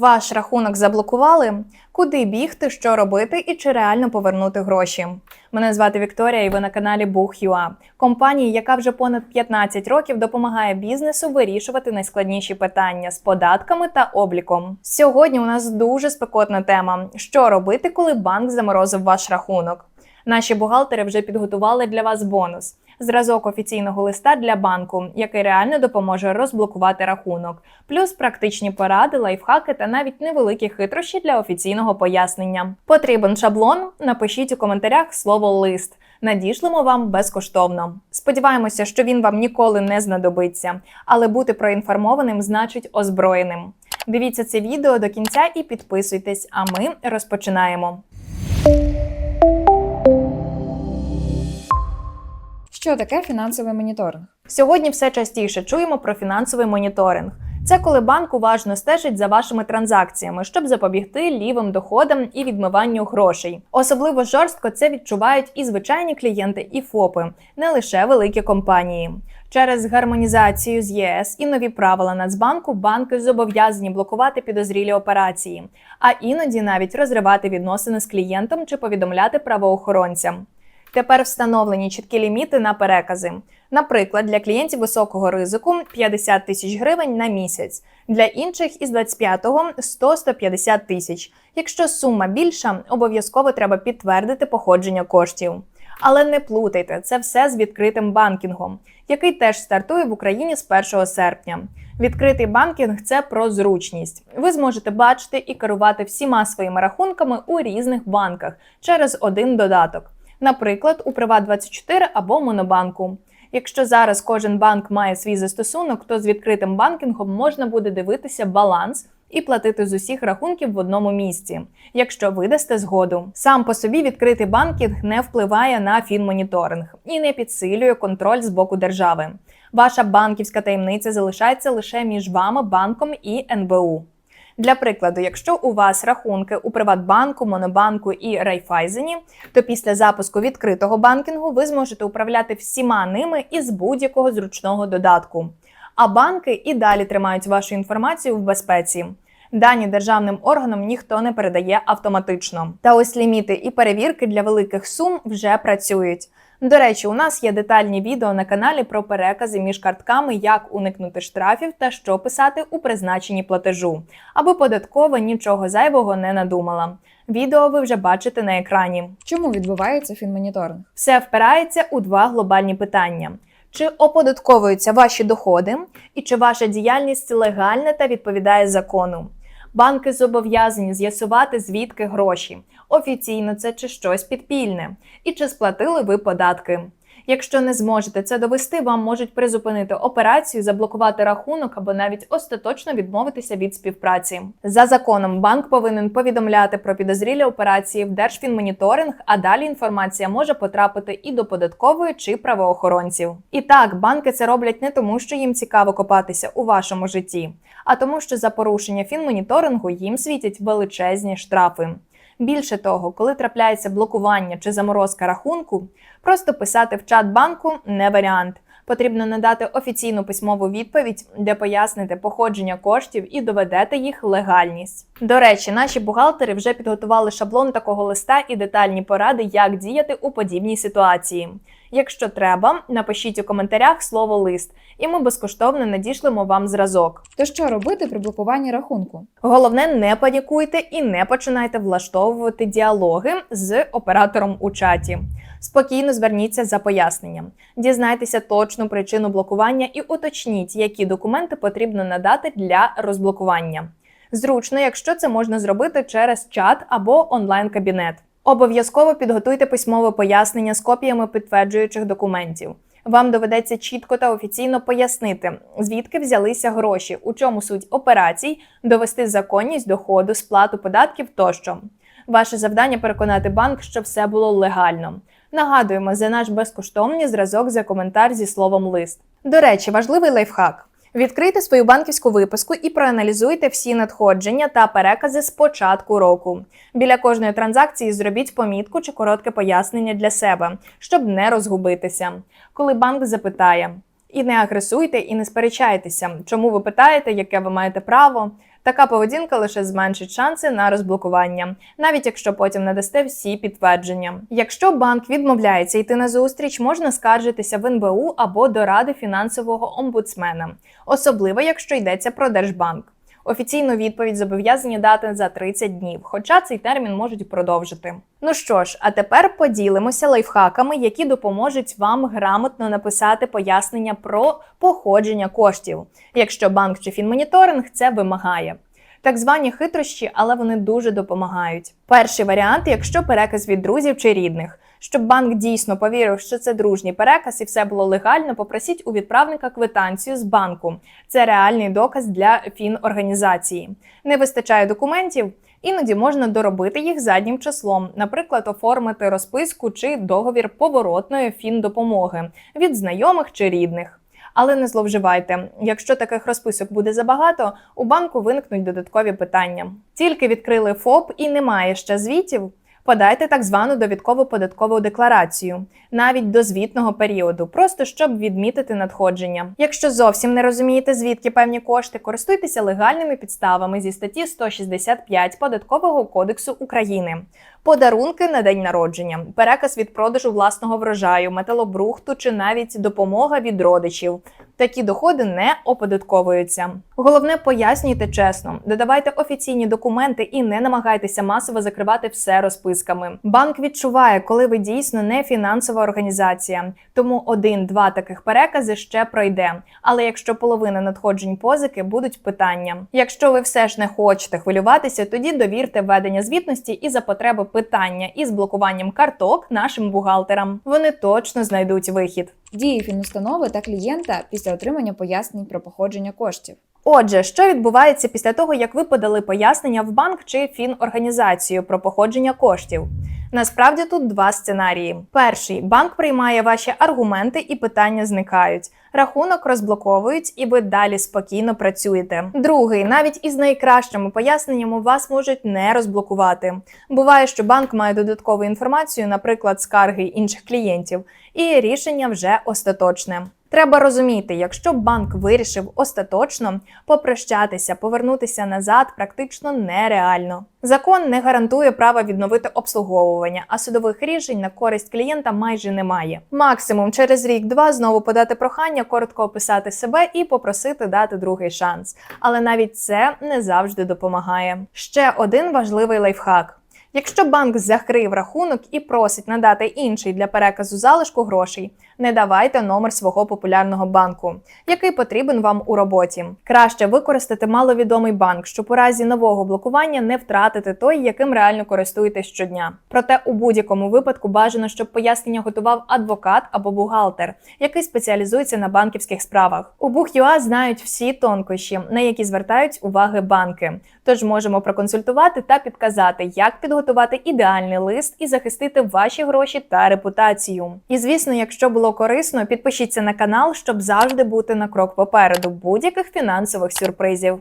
Ваш рахунок заблокували? Куди бігти, що робити і чи реально повернути гроші? Мене звати Вікторія, і ви на каналі Бух.ua, компанії, яка вже понад 15 років допомагає бізнесу вирішувати найскладніші питання з податками та обліком. Сьогодні у нас дуже спекотна тема: що робити, коли банк заморозив ваш рахунок. Наші бухгалтери вже підготували для вас бонус. Зразок офіційного листа для банку, який реально допоможе розблокувати рахунок, плюс практичні поради, лайфхаки та навіть невеликі хитрощі для офіційного пояснення. Потрібен шаблон? Напишіть у коментарях слово лист. Надішлемо вам безкоштовно. Сподіваємося, що він вам ніколи не знадобиться, але бути проінформованим значить озброєним. Дивіться це відео до кінця і підписуйтесь. А ми розпочинаємо. Що таке фінансовий моніторинг? Сьогодні все частіше чуємо про фінансовий моніторинг. Це коли банк уважно стежить за вашими транзакціями, щоб запобігти лівим доходам і відмиванню грошей. Особливо жорстко це відчувають і звичайні клієнти, і ФОПи, не лише великі компанії. Через гармонізацію з ЄС і нові правила Нацбанку банки зобов'язані блокувати підозрілі операції, а іноді навіть розривати відносини з клієнтом чи повідомляти правоохоронцям. Тепер встановлені чіткі ліміти на перекази. Наприклад, для клієнтів високого ризику 50 тисяч гривень на місяць, для інших із 25-го 100-150 тисяч. Якщо сума більша, обов'язково треба підтвердити походження коштів. Але не плутайте, це все з відкритим банкінгом, який теж стартує в Україні з 1 серпня. Відкритий банкінг це про зручність. Ви зможете бачити і керувати всіма своїми рахунками у різних банках через один додаток наприклад, у Приват24 або Монобанку. Якщо зараз кожен банк має свій застосунок, то з відкритим банкінгом можна буде дивитися баланс і платити з усіх рахунків в одному місці, якщо ви дасте згоду. Сам по собі відкритий банкінг не впливає на фінмоніторинг і не підсилює контроль з боку держави. Ваша банківська таємниця залишається лише між вами, банком і НБУ. Для прикладу, якщо у вас рахунки у Приватбанку, Монобанку і Райфайзені, то після запуску відкритого банкінгу ви зможете управляти всіма ними із будь-якого зручного додатку. А банки і далі тримають вашу інформацію в безпеці. Дані державним органам ніхто не передає автоматично. Та ось ліміти і перевірки для великих сум вже працюють. До речі, у нас є детальні відео на каналі про перекази між картками, як уникнути штрафів та що писати у призначенні платежу, аби податкова нічого зайвого не надумала. Відео ви вже бачите на екрані. Чому відбувається фінмоніторинг? Все впирається у два глобальні питання: чи оподатковуються ваші доходи, і чи ваша діяльність легальна та відповідає закону. Банки зобов'язані з'ясувати, звідки гроші, офіційно це чи щось підпільне, і чи сплатили ви податки. Якщо не зможете це довести, вам можуть призупинити операцію, заблокувати рахунок або навіть остаточно відмовитися від співпраці. За законом банк повинен повідомляти про підозрілі операції в Держфінмоніторинг, а далі інформація може потрапити і до податкової чи правоохоронців. І так, банки це роблять не тому, що їм цікаво копатися у вашому житті, а тому, що за порушення фінмоніторингу їм світять величезні штрафи. Більше того, коли трапляється блокування чи заморозка рахунку, просто писати в чат банку не варіант. Потрібно надати офіційну письмову відповідь, де поясните походження коштів і доведете їх легальність. До речі, наші бухгалтери вже підготували шаблон такого листа і детальні поради, як діяти у подібній ситуації. Якщо треба, напишіть у коментарях слово лист, і ми безкоштовно надішлемо вам зразок. То що робити при блокуванні рахунку? Головне, не панікуйте і не починайте влаштовувати діалоги з оператором у чаті. Спокійно зверніться за поясненням, дізнайтеся точну причину блокування і уточніть, які документи потрібно надати для розблокування. Зручно, якщо це можна зробити через чат або онлайн-кабінет. Обов'язково підготуйте письмове пояснення з копіями підтверджуючих документів. Вам доведеться чітко та офіційно пояснити, звідки взялися гроші, у чому суть операцій, довести законність доходу, сплату податків тощо. Ваше завдання переконати банк, що все було легально. Нагадуємо за наш безкоштовний зразок за коментар зі словом лист. До речі, важливий лайфхак. Відкрийте свою банківську виписку і проаналізуйте всі надходження та перекази з початку року. Біля кожної транзакції зробіть помітку чи коротке пояснення для себе, щоб не розгубитися. Коли банк запитає, і не агресуйте, і не сперечайтеся, чому ви питаєте, яке ви маєте право. Така поведінка лише зменшить шанси на розблокування, навіть якщо потім надасте всі підтвердження. Якщо банк відмовляється йти на зустріч, можна скаржитися в НБУ або до ради фінансового омбудсмена, особливо якщо йдеться про Держбанк. Офіційну відповідь зобов'язані дати за 30 днів, хоча цей термін можуть продовжити. Ну що ж, а тепер поділимося лайфхаками, які допоможуть вам грамотно написати пояснення про походження коштів, якщо банк чи фінмоніторинг це вимагає. Так звані хитрощі, але вони дуже допомагають. Перший варіант, якщо переказ від друзів чи рідних. Щоб банк дійсно повірив, що це дружній переказ і все було легально, попросіть у відправника квитанцію з банку. Це реальний доказ для фінорганізації. Не вистачає документів. Іноді можна доробити їх заднім числом, наприклад, оформити розписку чи договір поворотної фіндопомоги від знайомих чи рідних. Але не зловживайте. Якщо таких розписок буде забагато, у банку виникнуть додаткові питання. Тільки відкрили ФОП і немає ще звітів. Подайте так звану довідкову податкову декларацію навіть до звітного періоду, просто щоб відмітити надходження. Якщо зовсім не розумієте, звідки певні кошти, користуйтеся легальними підставами зі статті 165 Податкового кодексу України. Подарунки на день народження, переказ від продажу власного врожаю, металобрухту чи навіть допомога від родичів. Такі доходи не оподатковуються. Головне, пояснюйте чесно, додавайте офіційні документи і не намагайтеся масово закривати все розписками. Банк відчуває, коли ви дійсно не фінансова організація, тому один-два таких перекази ще пройде. Але якщо половина надходжень позики будуть питання. Якщо ви все ж не хочете хвилюватися, тоді довірте ведення звітності і за потреби питання із блокуванням карток нашим бухгалтерам. Вони точно знайдуть вихід. Дії фінустанови та клієнта після отримання пояснень про походження коштів. Отже, що відбувається після того, як ви подали пояснення в банк чи фінорганізацію про походження коштів? Насправді тут два сценарії: перший банк приймає ваші аргументи і питання зникають. Рахунок розблоковують, і ви далі спокійно працюєте. Другий, навіть із найкращими поясненнями вас можуть не розблокувати. Буває, що банк має додаткову інформацію, наприклад, скарги інших клієнтів, і рішення вже остаточне. Треба розуміти, якщо банк вирішив остаточно попрощатися, повернутися назад практично нереально. Закон не гарантує права відновити обслуговування, а судових рішень на користь клієнта майже немає. Максимум через рік-два знову подати прохання, коротко описати себе і попросити дати другий шанс. Але навіть це не завжди допомагає. Ще один важливий лайфхак. Якщо банк закрив рахунок і просить надати інший для переказу залишку грошей, не давайте номер свого популярного банку, який потрібен вам у роботі. Краще використати маловідомий банк, щоб у разі нового блокування не втратити той, яким реально користуєтесь щодня. Проте у будь-якому випадку бажано, щоб пояснення готував адвокат або бухгалтер, який спеціалізується на банківських справах. У Бух.ua знають всі тонкощі, на які звертають уваги банки. Тож можемо проконсультувати та підказати, як підготувати ідеальний лист і захистити ваші гроші та репутацію. І звісно, якщо було корисно, підпишіться на канал, щоб завжди бути на крок попереду будь-яких фінансових сюрпризів.